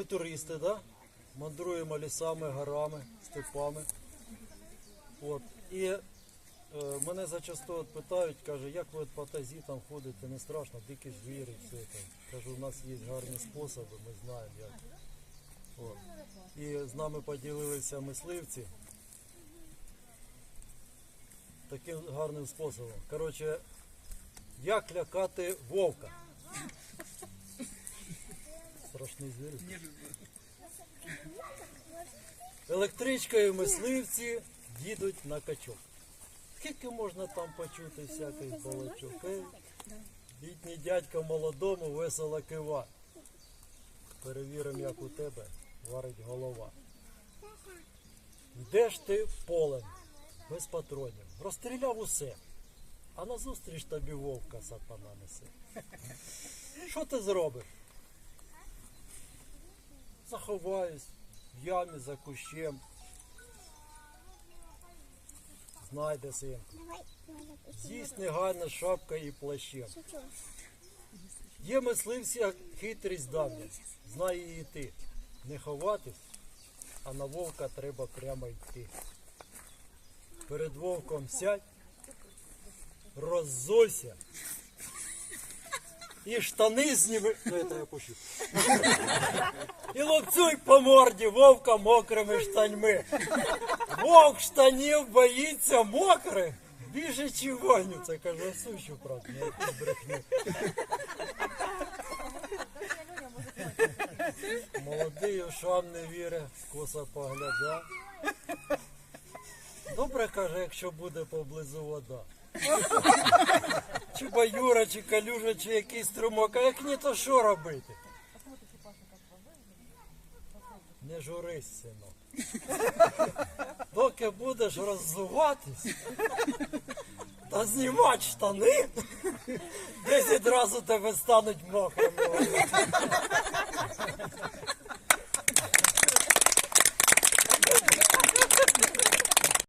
Ми туристи, да? мандруємо лісами, горами, степами. От. І е, мене зачасту питають, каже, як ви от по тазі там ходите, не страшно, дикі звірі, все це. Кажу, у нас є гарні способи, ми знаємо як. От. І з нами поділилися мисливці таким гарним способом. Коротше, як лякати вовка. Страшний звір. Електричкою мисливці їдуть на качок. Скільки можна там почути всяких балачок? Е, Літній дядько молодому весело кива. Перевіримо, як у тебе варить голова. Йдеш ти полем, без патронів, розстріляв усе, а назустріч тобі вовка сатана несе. Що ти зробиш? Заховаюсь в ямі за кущем. Знайде синку. З'їсть негайно шапка і плащем. Є мисливці хитрість давня. Знай її ти. Не ховатись, а на вовка треба прямо йти. Перед вовком сядь, роззойся. І штани зніми. Ну, це я пущу. І лупцюй по морді вовка мокрими штаньми. Вовк штанів боїться мокрих. Більше чого це каже сущу, правда, не якусь брехню. Молодий ушам не вірить, коса погляда. Добре каже, якщо буде поблизу вода. Баюра, чи калюжа, чи якийсь струмок, а як ні, то що робити? Не журись, синок. Доки будеш роззуватись та знімати штани, десять разів тебе стануть мокрими.